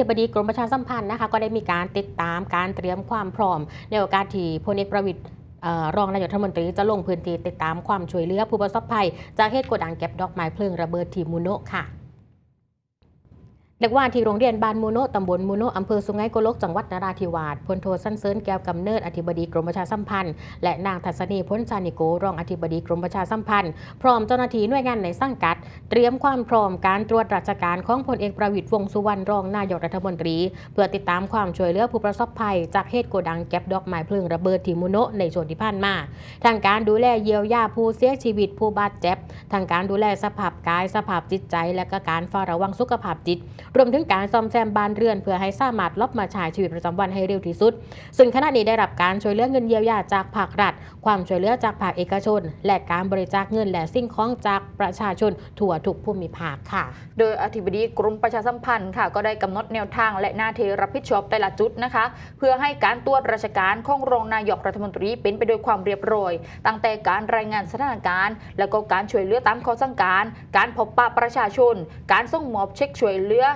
ธิบดีกรมประชาสัมพันธ์นะคะก็ได้มีการติดตามการเตรียมความพร้อม ในโอกาสที่พลเอกประวิตยรองนายกรัฐมนตรีจะลงพื้นที่ติดตามความช่วยเหลือผู้ประสบภัย จากเหตุโกดังเก็บดอกไม้เพลิงระเบิดที่มูโนะค่ะ เด็กว่าที่โรงเรียนบ้านมูโนตำบลมูโนอำเภอสุไหงโกลกจังหวัดนราธิวาสพลโทสั้นเสริญแก้วกำเนิดอธิบดีกรมประชาสัมพันธ์ และนางทัศนีพ้นจานิโกรองอธิบดีกรมประชาสัมพันธ์ พร้อมเจ้าหน้าที่หน่วยงานในสังกัด เตรียมความพร้อมการตรวจราชการของพลเอกประวิตยวงสุวรรณรองนายกรัฐมนตรี เพื่อติดตามความช่วยเหลือผู้ประสบภัย จากเหตุโกดังเก็บดอกไม้เพลิงระเบิดที่มูโนในช่วงที่ผ่านมาทางการดูแลเยียวยาผู้เสียชีวิตผู้บาดเจ็บทางการดูแลสภาพกายสภาพจิตใจ และก็การเฝ้าระวังสุขภาพจิตรวมถึงการซ่อมแซมบ้านเรือน เพื่อให้สามารถลบมาใช้ชีวิตประจำวันให้เร็วที่สุด ซึ่งขณะนี้ได้รับการช่วยเหลือเงินเยียวยาจากภาครัฐ ความช่วยเหลือจากภาคเอกชน และการบริจาคเงินและสิ่งของจากประชาชนทั่วทุกภูมิภาคค่ะ โดยอธิบดีกรมประชาสัมพันธ์ค่ะ ก็ได้กำหนดแนวทางและหน้าที่รับผิดชอบแต่ละจุดนะคะ เพื่อให้การตรวจราชการของรองนายกรัฐมนตรีเป็นไปด้วยความเรียบร้อย ตั้งแต่การรายงานสถานการณ์ แล้วก็การช่วยเหลือตามข้อสั่งการ การพบปะประชาชน การส่งมอบเช็คช่วยเหลือ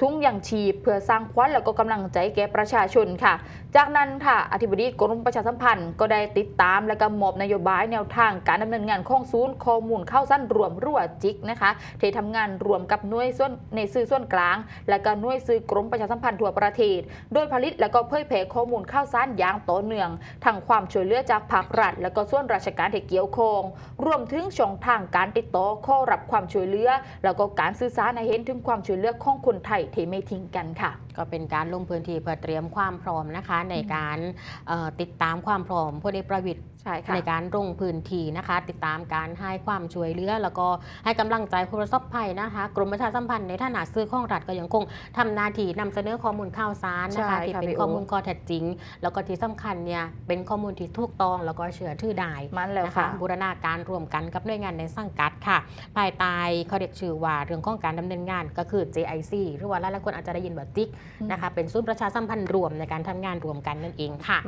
ทุงอย่างชีพเพื่อสร้างขวัญแล้วก็กำลังใจแก่ประชาชนค่ะ จากนั้นค่ะอธิบดีกรมประชาสัมพันธ์ก็ได้ติดตามและก็มอบนโยบายแนวทางการดำเนินงานของศูนย์ข้อมูลเข้าสั้นรวมรั่วจิกนะคะที่ทำงานรวมกับหน่วยส่วนในสื่อส่วนกลาง และก็หน่วยสื่อกรมประชาสัมพันธ์ทั่วประเทศ โดยผลิตและก็เผยแพร่ข้อมูลข่าวสารอย่างต่อเนื่องทั้งความช่วยเหลือจากภาครัฐ และก็ส่วนราชการที่เกี่ยวข้องรวมถึงช่องทางการติดต่อข้อรับความช่วยเหลือ แล้วก็การสื่อสารให้เห็นถึงความช่วยเหลือของคนไทยที่ไม่ทิ้งกันค่ะ ก็เป็นการลงพื้นที่เพื่อเตรียมความพร้อมนะคะ ในการเอ่อติดตามความพร้อมพลเอกประวิตยใช่ค่ะในการลงพื้นที่นะคะ ติดตามการให้ความช่วยเหลือแล้วก็ให้กำลังใจผู้ประสบภัยนะคะกรมประชาสัมพันธ์ในฐานะซื้อของรัฐก็ยังคงทำหน้าที่นำเสนอข้อมูลข่าวสารนะคะใช่ที่ค่ะเป็นพี่โอข้อมูลข้อเท็จจริง แล้วก็ที่สำคัญเนี่ยเป็นข้อมูลที่ถูกต้องแล้วก็เชื่อถือได้มันแล้วนะคะค่ะบูรณาการรวมกันกับหน่วยงานในสังกัดค่ะ ภายใต้เขาเรียกชื่อว่าเรื่องของการดำเนินงานก็คือ JIC หรือว่าหลายๆคนอาจจะได้ยินว่าจิกนะคะเป็นศูนย์ประชาสัมพันธ์รวมในการทำงานรวมกันนั่นเองค่ะ